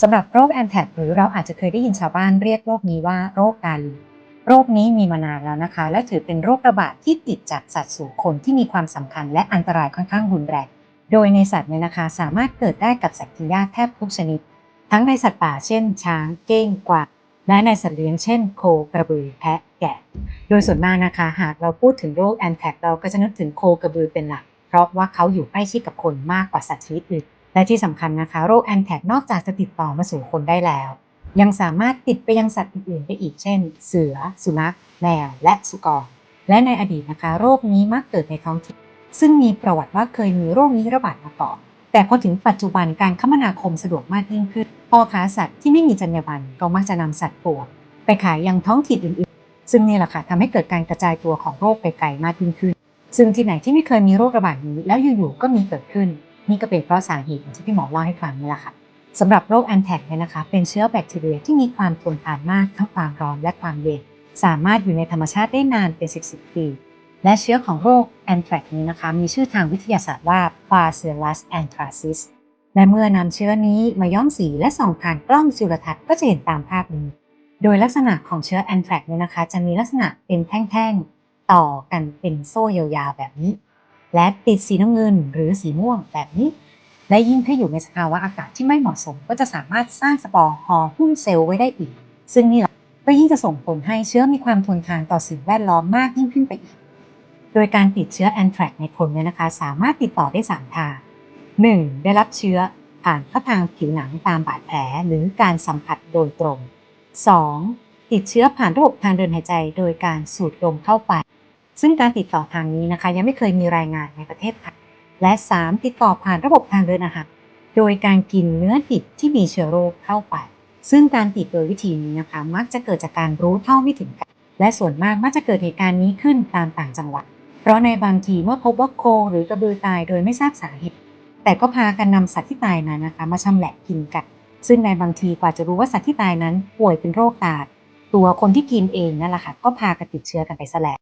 สำหรับโรคแอนแทกหรือเราอาจจะเคยได้ยินชาวบ้านเรียกโรคนี้ว่าโรคกาลีโรคนี้มีมานานแล้วนะคะ และถือเป็นโรคระบาดที่ติดจากสัตว์สู่คนที่มีความสำคัญและอันตรายค่อนข้างรุนแรงโดยในสัตว์เนี่ยนะคะสามารถเกิดได้กับสัตว์กินหญ้าแทบทุกชนิด ทั้งในสัตว์ป่าเช่น ช้าง เก้งกวางและในสัตว์เลี้ยงเช่น โคกระบือแพะแกะ โดยส่วนมากนะคะ หากเราพูดถึงโรคแอนแทกเราก็จะนึกถึงโคกระบือเป็นหลัก เพราะว่าเขาอยู่ใกล้ชิดกับคนมากกว่าสัตว์ชนิดอื่น และที่สำคัญนะคะ โรคแอนแทกนอกจากจะติดต่อมาสู่คนได้แล้ว ยังสามารถติดไปยังสัตว์อื่นๆได้อีกเช่น เสือ สุนัข แมว และสุกร และในอดีตนะคะ โรคนี้มักเกิดในท้องถิ่นซึ่งมีประวัติว่าเคยมีโรคนี้ระบาดมาก่อนแต่พอถึงปัจจุบันการคมนาคมสะดวกมากยิ่งขึ้นพ่อค้าสัตว์ที่ไม่มีจรรยาบรรณก็มักจะนำสัตว์ป่วยไปขายยังท้องถิ่นอื่นๆ ซึ่งนี่แหละค่ะทำให้เกิดการกระจายตัวของโรคไปไกลมากยิ่งขึ้น ซึ่งที่ไหนที่ไม่เคยมีโรคระบาดนี้แล้วอยู่ๆก็มีเกิดขึ้น นี่ก็เป็นเพราะสาเหตุที่พี่หมอเล่าให้ฟังนี่แหละค่ะสำหรับโรคแอนแทกเนี่ยนะคะ เป็นเชื้อแบคทีเรียที่มีความทนทานมากทั้งความร้อนและความเย็นสามารถอยู่ในธรรมชาติได้นานเป็น 10 10ปี และเชื้อของโรคแอนแทรกนี้นะคะ มีชื่อทางวิทยาศาสตร์ว่า Bacillus anthracis และเมื่อนำเชื้อนี้มาย้อมสีและส่องผ่านกล้องจุลทรรศน์ก็จะเห็นตามภาพนี้ โดยลักษณะของเชื้อแอนแทรกเนี่ยนะคะ จะมีลักษณะเป็นแท่งๆ ต่อกันเป็นโซ่ยาวๆแบบนี้ และติดสีน้ำเงินหรือสีม่วงแบบนี้ และยิ่งถ้าอยู่ในสภาวะอากาศที่ไม่เหมาะสม ก็จะสามารถสร้างสปอร์ห่อหุ้มเซลล์ไว้ได้อีก ซึ่งนี่แหละก็ยิ่งจะส่งผลให้เชื้อมีความทนทานต่อสิ่งแวดล้อมมากยิ่งขึ้นไปอีก โดยการติดเชื้อแอนแทรกในคนเนี่ยนะคะ สามารถติดต่อได้ 3 ทาง 1. ได้รับเชื้อผ่านเข้าทางผิวหนังตามบาดแผลหรือการสัมผัสโดยตรง 2. ติดเชื้อผ่านระบบทางเดินหายใจโดยการสูดลมเข้าไป ซึ่งการติดต่อทางนี้นะคะ ยังไม่เคยมีรายงานในประเทศไทยและ 3. ติดต่อผ่านระบบทางเดินอาหารโดยการกินเนื้อดิบที่มีเชื้อโรคเข้าไป ซึ่งการติดโดยวิธีนี้นะคะ มักจะเกิดจากการรู้เท่าไม่ถึงการและส่วนมากมักจะเกิดเหตุการณ์นี้ขึ้นตามต่างจังหวัด เพราะในบางทีเมื่อพบว่าโคหรือกระบือตายโดยไม่ทราบสาเหตุ แต่ก็พากันนำสัตว์ที่ตายนั้นนะคะ มาชำแหละกินกัน ซึ่งในบางทีกว่าจะรู้ว่าสัตว์ที่ตายนั้นป่วยเป็นโรคตายตัวคนที่กินเองนั่นแหละค่ะก็พากันติดเชื้อกันไปซะแล้ว